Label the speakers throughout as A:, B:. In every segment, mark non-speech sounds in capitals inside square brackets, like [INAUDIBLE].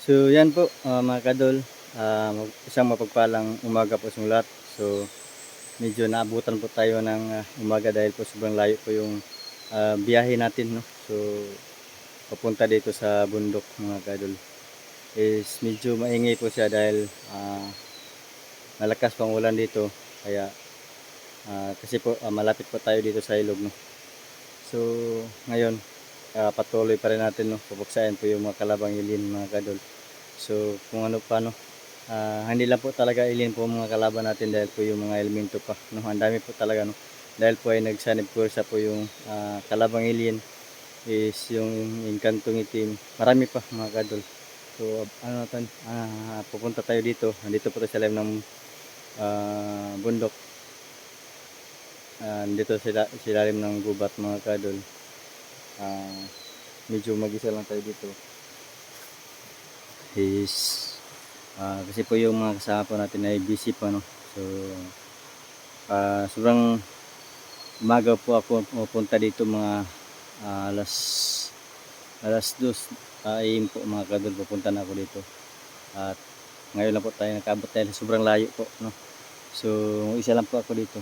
A: So yan po uh, mga kadol, Ah, mag- isang mapagpalang umaga po sa lahat. So medyo naabutan po tayo ng ah, umaga dahil po sobrang layo po yung ah, biyahe natin. No? So papunta dito sa bundok mga kadol. Is medyo maingay po siya dahil ah, malakas pang ulan dito. Kaya ah, kasi po ah, malapit po tayo dito sa ilog. No? So ngayon ah, patuloy pa rin natin no pupuksain po yung mga kalabang ilin mga kadol so kung ano pa no ah, hindi lang po talaga ilin po mga kalaban natin dahil po yung mga elemento pa no. Ang dami po talaga no dahil po ay nagsanib kursa po yung ah, kalabang ilin is yung inkantong itim marami pa mga kadol so ano natin ah, pupunta tayo dito. Nandito po tayo sa lalim ng ah, bundok. Ah, dito sila silalim ng gubat mga kadol Ah, medyo mag-isa lang tayo dito. Is ah, kasi po yung mga kasama po natin ay busy pa no? So ah, sobrang umaga po ako pupunta dito mga ah, alas alas dos ay po mga kadol pupunta na ako dito. At ngayon lang po tayo nakabot dahil sobrang layo po no? So isa lang po ako dito.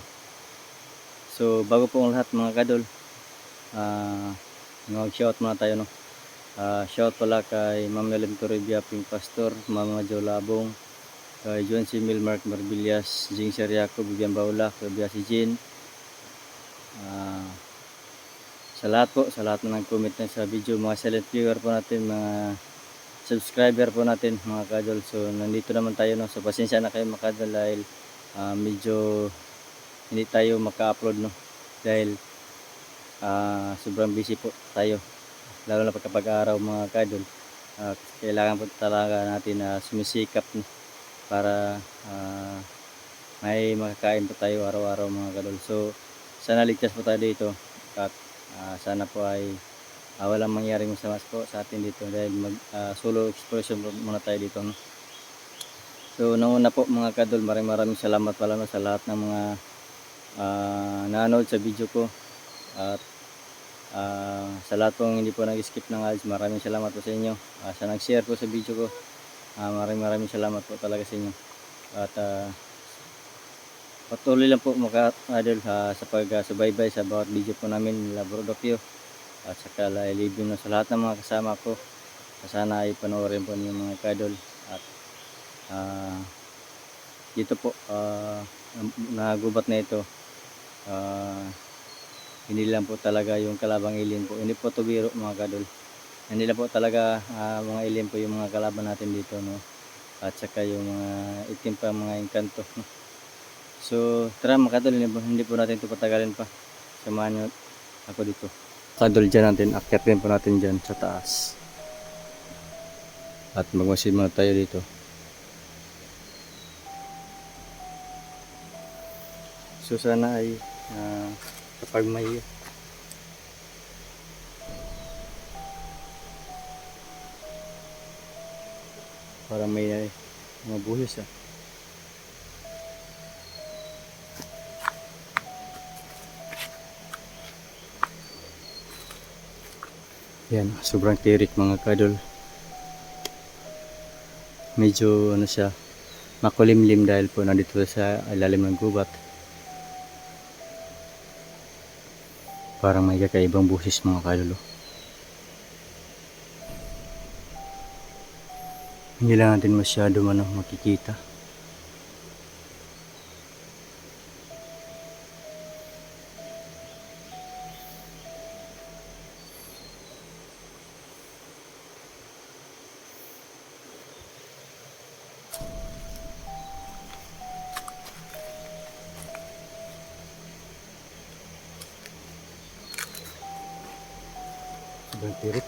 A: So bago po ang lahat mga kadol ah mag-shout muna tayo no. Ah, shout pala kay Ma'am Ellen Toribia Ping Pastor, Mama Jo Labong, kay John C. Milmark Marbillas, Jing Seriaco, Bigyan Baula, kay si Jean. Ah, sa lahat po, sa lahat na nag-comment na sa video, mga silent viewer po natin, mga subscriber po natin, mga kadol. So, nandito naman tayo, no. So, pasensya na kayo, mga kadol, dahil ah, medyo hindi tayo maka-upload, no. Dahil ah sobrang busy po tayo. Lalo na pagkapag araw mga kadol Ah, kailangan po talaga natin na sumisikap no, para ah, may makakain po tayo araw-araw mga kadol so sana ligtas po tayo dito at ah, sana po ay ah, walang mangyaring masama po sa atin dito dahil mag ah, solo exploration muna tayo dito no? so nauna po mga kadol maraming maraming salamat pala no, sa lahat ng mga ah, nanood sa video ko at ah, sa lahat pong hindi po nag-skip ng ads, maraming salamat po sa inyo. Ah, sa nag-share po sa video ko, ah, maraming maraming salamat po talaga sa inyo. At ah, patuloy lang po mga idol sa, sa pag-subaybay sa bawat video po namin nila Bro Dokyo. At saka live na sa lahat ng mga kasama ko. Sana ay panoorin po niyo mga kadol. At ah, dito po, ah, nagubat na ito. Ah, hindi lang po talaga yung kalabang ilin po hindi po to biro mga kadol hindi lang po talaga ah, mga ilin po yung mga kalaban natin dito no? At saka yung mga itim pa mga engkanto. No? [LAUGHS] so tara mga kadol hindi po, hindi po natin ito patagalin pa. Samahan nyo ako dito. Kadol dyan natin akyatin po natin dyan sa taas. At magmasid muna tayo dito. So sana ay ah, kapag may parang may eh, mga buhis ah yan sobrang tirik mga kadol medyo ano siya makulimlim dahil po nandito sa ilalim ng gubat Parang may kakaibang busis mga kalolo. Hindi lang natin masyado man makikita. Sobrang tirik.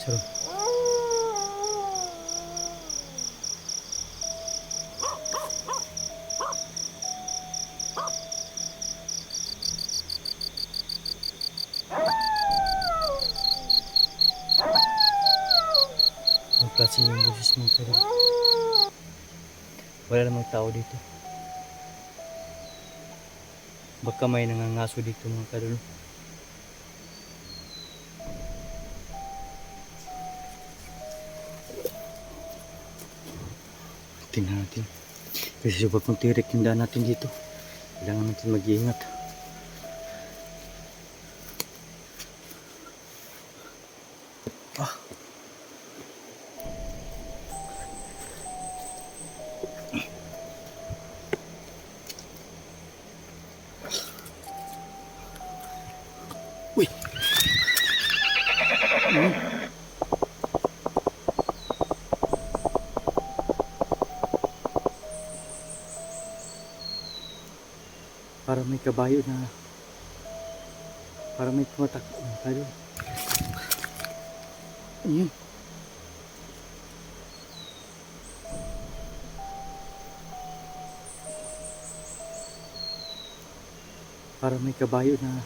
A: So, Ang klase yung boses mo pero wala namang tao dito. Baka may nangangaso dito mga kadol. Tingnan natin. Kasi subag kung tirik yung daan natin dito. Kailangan natin mag-iingat. May kabayo na para may tumatak. Ano yun? Para may kabayo na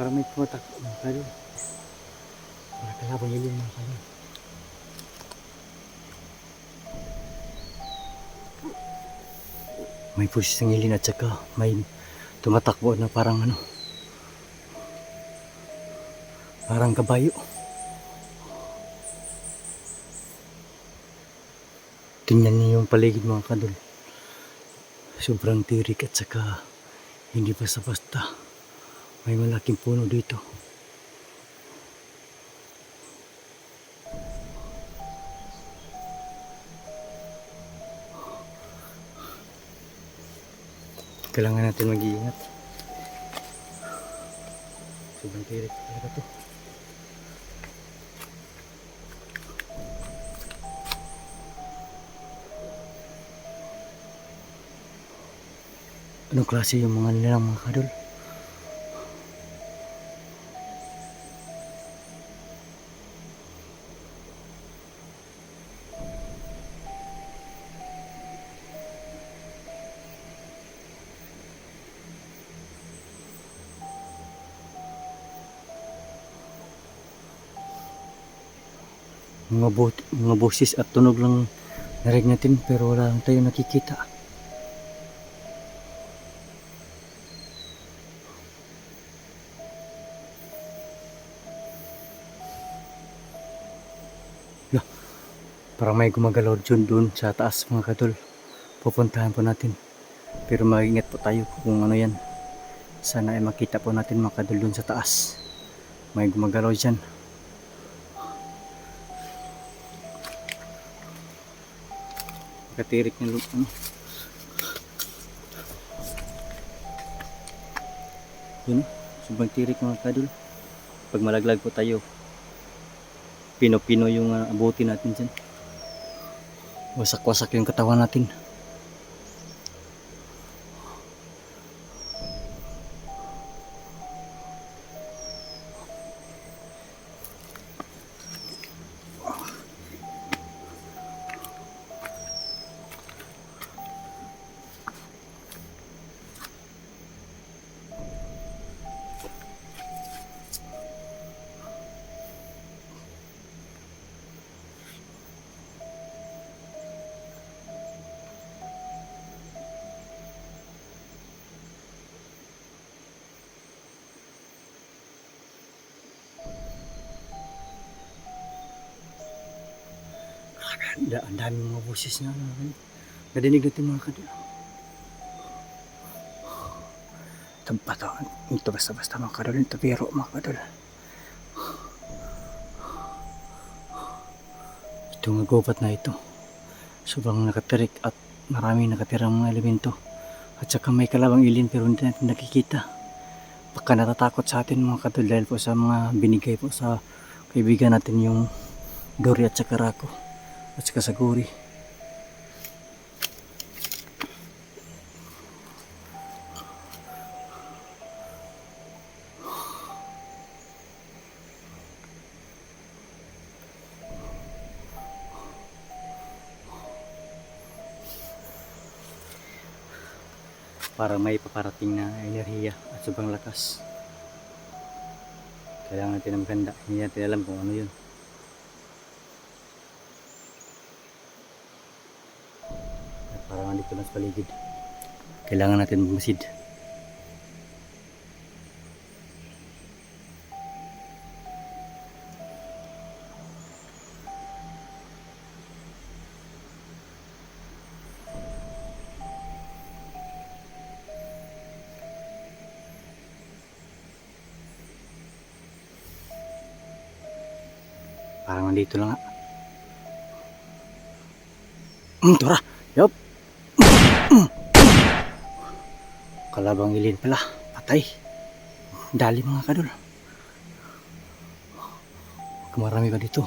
A: para may tumatak tayo. Para kalabang yun mga kayo. May pusis ng ilin at saka may tumatakbo na parang ano. Parang kabayo. Tingnan niyo yung paligid mga kadol. Sobrang tirik at saka hindi basta-basta. May malaking puno dito. Kailangan natin mag-iingat. Sobrang tirik talaga to. Anong klase yung mga nilang mga kadol? Mga, bot, mga boses at tunog lang narinig natin pero wala lang tayo nakikita. Yeah. Parang may gumagalaw dyan doon sa taas mga kadol. Pupuntahan po natin. Pero mag-ingat po tayo kung ano yan. Sana ay makita po natin mga kadol doon sa taas. May gumagalaw dyan. Katirik ng lupa. Ano. Yun, sobrang tirik mga kadol. Pag malaglag po tayo, pino-pino yung uh, abuti natin dyan. Wasak-wasak yung katawan natin. Ang dami mga boses na ano, nadinig natin mga kadol. Ito ba to? Ito basta-basta mga kadol. Ito biro mga kadol. Ito nga gubat na ito. Sobrang nakatirik at maraming nakatirang mga elemento. At saka may kalabang ilin pero hindi natin nakikita. Baka natatakot sa atin mga kadol dahil po sa mga binigay po sa kaibigan natin yung Dory at saka Rako at saka Saguri. para may paparating na enerhiya at sobrang lakas. Kailangan natin ng maganda. Hindi natin alam kung ano yun. Nandito lang paligid. kailangan natin bumasid. Parang nandito lang nga. Mm, tara. Kalabang ilin pala. Patay. Dali mga kadol. Kumarami ka dito.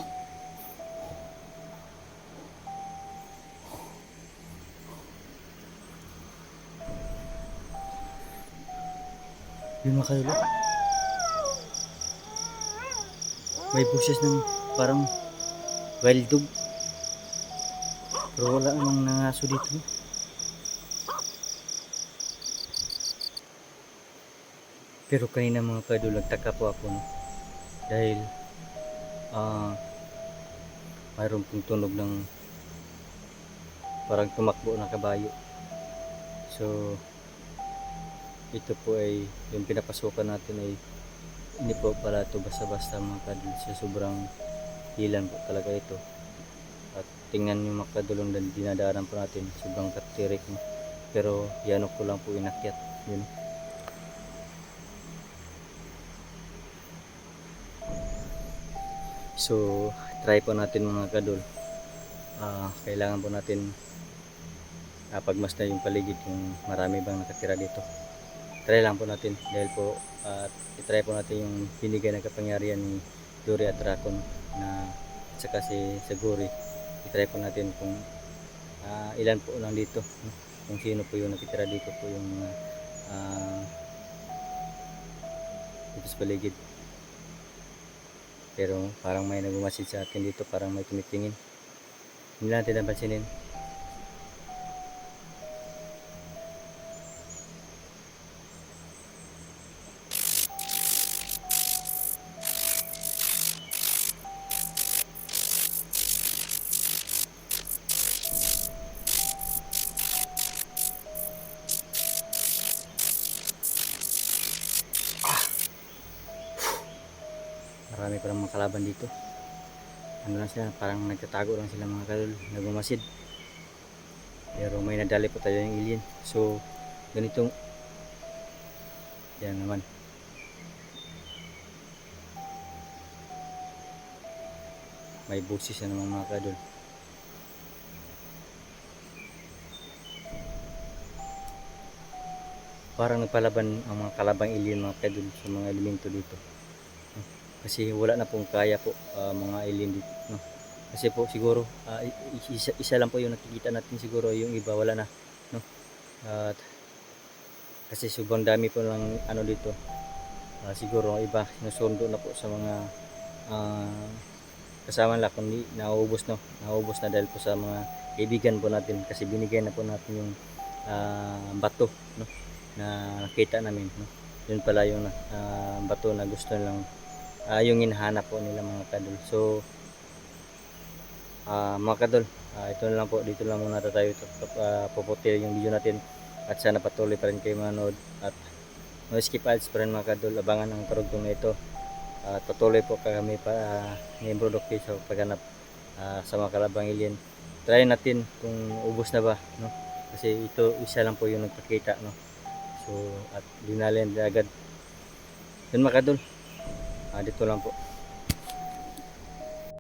A: Yun mga kadol. May bushes ng parang wild dog. Pero wala namang nangaso dito. Pero kanina mga kadol, nagtaka po ako no? dahil ah mayroon pong tunog ng parang tumakbo na kabayo. So ito po ay yung pinapasukan natin ay hindi po pala ito basta-basta mga kadol sa sobrang hilan po talaga ito. At tingnan yung mga na dinadaanan po natin, sobrang katirik. No? Pero yan ko lang po inakyat. Yun. So, try po natin mga kadol. Ah, kailangan po natin uh, pagmasdan yung paligid yung marami bang nakatira dito. Try lang po natin dahil po at itry po natin yung binigay ng kapangyarihan ni Dory at Dracon na at saka si Saguri. Itry po natin kung ah, ilan po lang dito. Kung sino po yung nakitira dito po yung uh, sa paligid. Pero parang may nagumasid sa atin dito, parang may tumitingin. Hindi natin napansinin. Mga kalaban dito. Ano lang sila, parang nagtatago lang sila mga kalul, nagumasid. Pero may nadali po tayo yung alien. So, ganitong yan naman. May busis na naman mga kadol. Parang nagpalaban ang mga kalabang alien mga kadol sa mga elemento dito kasi wala na pong kaya po ah, mga alien dito no? Kasi po siguro i- isa, isa lang po yung nakikita natin siguro yung iba wala na no? At kasi sobrang dami po ng ano dito Ah, siguro iba sinusundo na po sa mga ah, kasama nila kundi nauubos no? Nauubos na dahil po sa mga kaibigan po natin kasi binigay na po natin yung ah, bato no? Na nakita namin no? Yun pala yung ah, bato na gusto nilang ah, yung hinahanap po nila mga kadol. So, ah, mga kadol, ah, ito na lang po. Dito lang muna tayo uh, puputil yung video natin. At sana patuloy pa rin kayo manood. At no skip ads pa rin mga kadol. Abangan ang karugtong na ito. At patuloy po kami pa uh, ni Brodok sa paghanap ah, sa mga kalabang alien. Try natin kung ubos na ba. No? Kasi ito isa lang po yung nagpakita. No? So, at dinalin agad. Yun mga kadol. Ah, dito lang po.